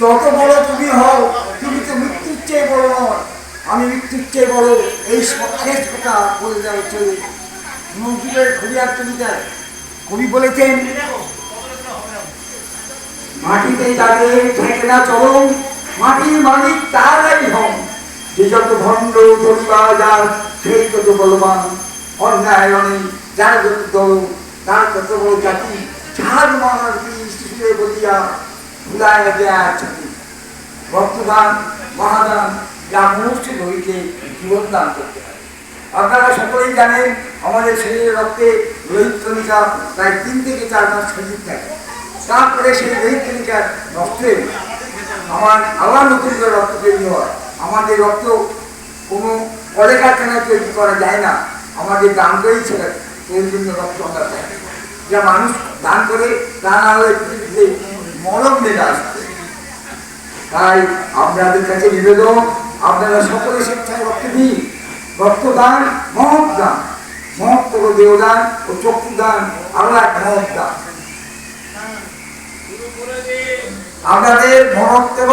যত বড় তুমি হও, তুমি তো মৃত্যুর চেয়ে বড় নয় আমি মৃত্যুর চেয়ে বড় এই শেষ কথা বলে দেওয়া চলে। নজরুলের খরিয়ার কবিতায় কবি বলেছেন, মাটিতে দাঁড়িয়ে থেকে না চরম, মাটির মালিক তারাই হন। যে যত ভণ্ড ধরিবা যার, সেই তত বলবান। অন্যায় অনেক যার যত দল, তার তত বড় জাতি ছাড় মানার বলিয়া ভুলায় দেয় ছাতি রক্তদান মহাদান যা মনুষ্যের হইতে জীবন দান করতে হয়। আপনারা সকলেই জানেন, আমাদের শরীরের রক্তে রোহিত কণিকা প্রায় তিন থেকে চার মাস সজীব থাকে। তারপরে সেই রোহিত কণিকার রক্তে আমার আবার নতুন করে রক্ত তৈরি হয়। আমাদের রক্ত কোনো কলেকারখানায় তৈরি করা যায় না। আমাদের দান করেই ছেলে প্রয়োজনীয় রক্ত আমরা যা মানুষ দান করে তা না হলে পৃথিবীতে লেগে আসবে তাই আপনাদের কাছে নিবেদন, আপনারা সকলে স্বেচ্ছায় রক্ত দিন। রক্তদান মহত্তর দেহদান ও চক্ষুদান আপনাদের মহত্তর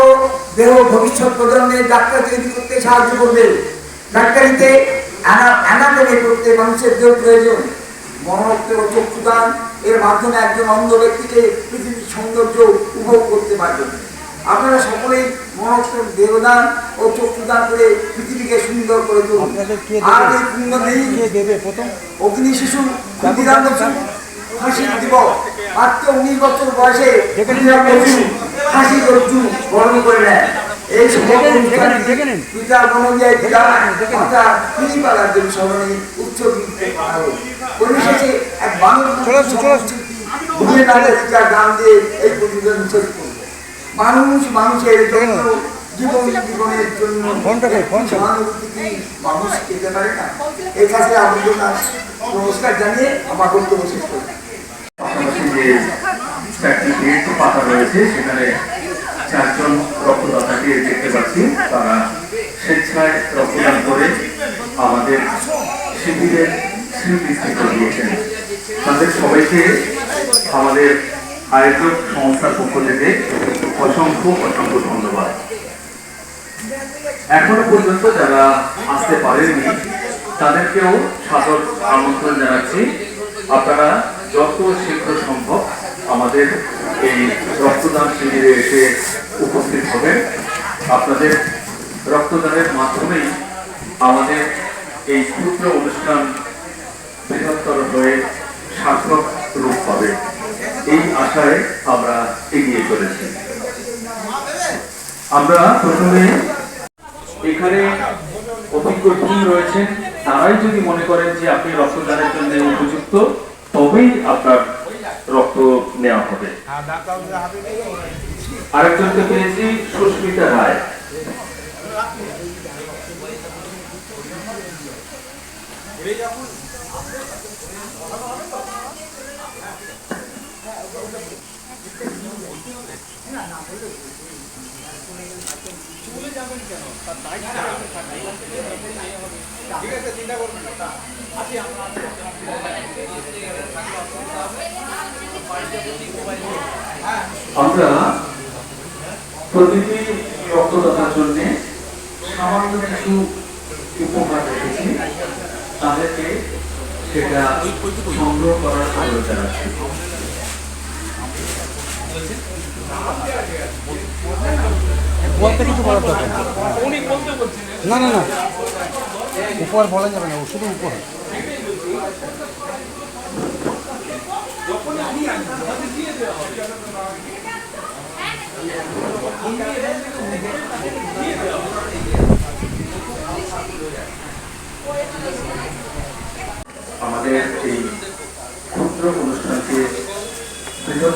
দেহ ভবিষ্যৎ প্রজন্মের ডাক্তার তৈরি করতে সাহায্য করবে। ডাক্তারিতে অ্যানাটমি করতে মানুষের দেহ প্রয়োজন। মহত্তর চক্ষুদান এর মাধ্যমে একজন অন্ধ ব্যক্তিকে পৃথিবীর সৌন্দর্য উপভোগ করতে পারবেন। আপনারা সকলেই মহত্তর দেহদান ও চক্ষুদান করে পৃথিবীকে সুন্দর করে তুলুন। আর এই পুণ্য নেই অগ্নি শিশু ক্ষুদিরাম বসু ফাঁসি দিব মাত্র উনিশ বছর বয়সে ফাঁসি রজ্জু বরণ করে নেয়। এই। পিতা জন্য উৎসর্গিত পরিশেষে এক বাংলা ঘুরিয়ে দাঁড়িয়ে গান দিয়ে এই প্রতিবেদন শেষ করব মানুষ মানুষের জন্য জীবন জীবনের জন্য? সহানুভূতি মানুষ পেতে পারে না। এই কাছে আপনাদের নমস্কার জানিয়ে আমার বক্তব্য শেষ পাতা রয়েছে সেখানে চারজন রক্তদাতাকে দেখতে পাচ্ছি। তারা স্বেচ্ছায় রক্তদান করে আমাদের শিবিরের দিয়েছেন তাদের সবাইকে আমাদের আয়োজক সংস্থার পক্ষ থেকে অসংখ্য অসংখ্য ধন্যবাদ। এখনও পর্যন্ত যারা আসতে পারেননি, তাদেরকেও সাদর আমন্ত্রণ জানাচ্ছি। আপনারা যত শীঘ্র সম্ভব আমাদের এই রক্তদান শিবিরে এসে উপস্থিত হবেন। আপনাদের রক্তদানের মাধ্যমেই আমাদের এই ক্ষুদ্র অনুষ্ঠান বৃহত্তর হয়ে সার্থক রূপ পাবে। এই আশায় আমরা এগিয়ে চলেছি। আমরা প্রথমে এখানে অভিজ্ঞ টিম রয়েছেন, তারাই যদি মনে করেন যে আপনি রক্তদানের জন্য উপযুক্ত, তবেই আপনার রক্ত নেওয়া হবে। আরেকজনকে পেয়েছি সুস্মিতা রায়। আমরা প্রতিটি রক্তদাতার জন্য সামান্য কিছু উপহার রেখেছি। তাদেরকে সেটা সংগ্রহ করার অনুরোধ জানাচ্ছি বলতে কিছু বলার না না না। উপহার বলা যাবে না শুধু উপহার। আমাদের এই ক্ষুদ্র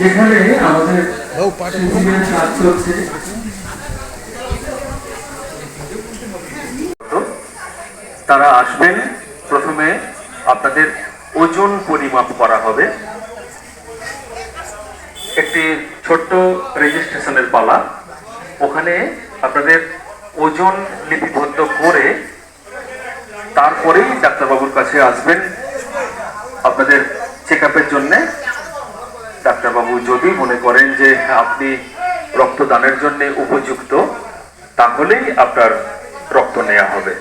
যেখানে আমাদের তারা আসবেন। প্রথমে আপনাদের ওজন পরিমাপ করা হবে। একটি ছোট্ট রেজিস্ট্রেশনের পালা। ওখানে আপনাদের ওজন লিপিবদ্ধ করে তারপরেই ডাক্তারবাবুর কাছে আসবেন আপনাদের চেক আপের জন্যে। ডাক্তারবাবু যদি মনে করেন যে আপনি রক্তদানের জন্য উপযুক্ত, তাহলেই আপনার রক্ত নেওয়া হবে।